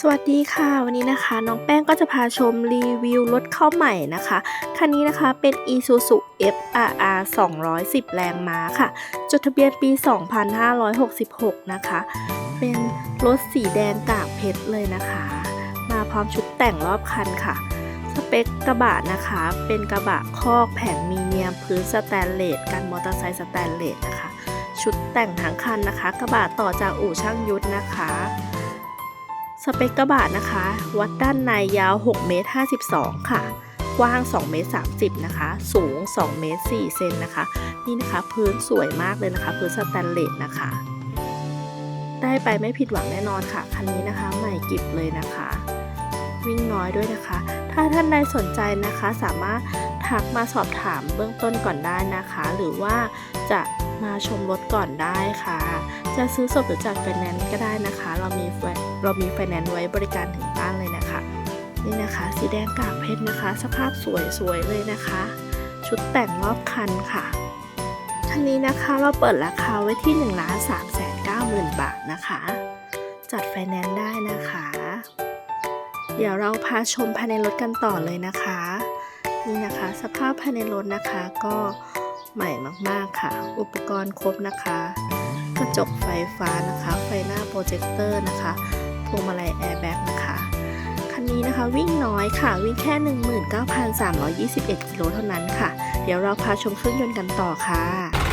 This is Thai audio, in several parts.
สวัสดีค่ะ วันนี้นะคะ น้องแป้งก็จะพาชมรีวิวรถเข้าใหม่นะคะ คันนี้นะคะเป็น Isuzu FRR 210 แรงม้าค่ะ จดทะเบียนปี 2566 นะคะ เป็นรถสีแดงกากเพชรเลยนะคะ มาพร้อมชุดแต่งรอบคันค่ะ สเปคกระบะนะคะ เป็นกระบะคอกแผงมีเนียมพื้นสแตนเลสกันมอเตอร์ไซค์สแตนเลสนะคะ ชุดแต่งทั้งคันนะคะ กระบะต่อจากอู่ช่างยุทธนะคะ สเปคกระบะนะคะ วัดด้านในยาว6เมตร52 ค่ะ กว้าง2เมตร30 นะคะ สูง2เมตร4เซนนะคะ นี่นะคะพื้นสวยมากเลยนะคะ พื้นสแตนเลสนะคะ ได้ไปไม่ผิดหวังแน่นอนค่ะ คันนี้นะคะใหม่กิบเลยนะคะ วิ่งน้อยด้วยนะคะ ถ้าท่านใดสนใจนะคะสามารถทักมาสอบถามเบื้องต้นก่อนได้นะคะ หรือว่าจะ มาชมรถก่อนได้ค่ะ จะซื้อสดหรือจัดไฟแนนซ์ก็ได้นะคะ เรามีไฟเรามีไฟแนนซ์ไว้บริการถึงบ้านเลยนะคะ นี่นะคะ สีแดงกากเพชรนะคะ สภาพสวยๆเลยนะคะ ชุดแต่งรอบคันค่ะคันนี้นะคะเราเปิดราคาไว้ที่1นึ่งล้านสามแสนเก้าหมื่นบาทนะคะ จัดไฟแนนซ์ได้นะคะ เดี๋ยวเราพาชมภายในรถกันต่อเลยนะคะ นี่นะคะ สภาพภายในรถนะคะก็ ใหม่มากๆค่ะ อุปกรณ์ครบนะคะ กระจกไฟฟ้านะคะ ไฟหน้าโปรเจคเตอร์นะคะพวงมาลัยแอร์แบ็กนะคะ คันนี้นะคะวิ่งน้อยค่ะ วิ่งแค่ 19,321 กิโลเท่านั้นค่ะ เดี๋ยวเราพาชมเครื่องยนต์กันต่อค่ะ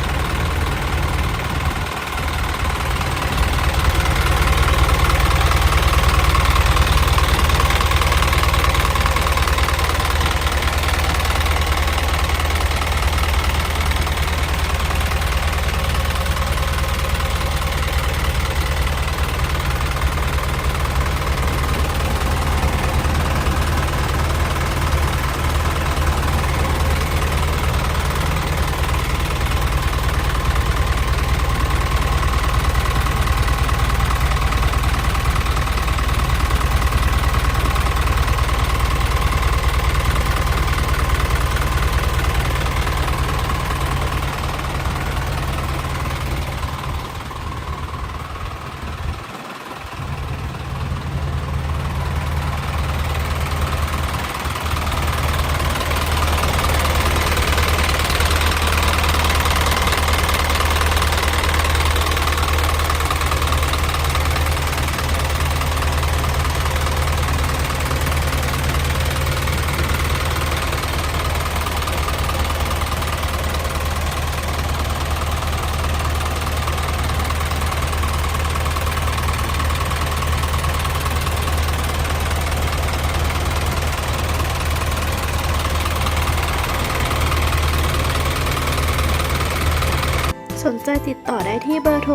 สนใจติดต่อได้ที่เบอร์โทร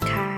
0957878907 ค่ะ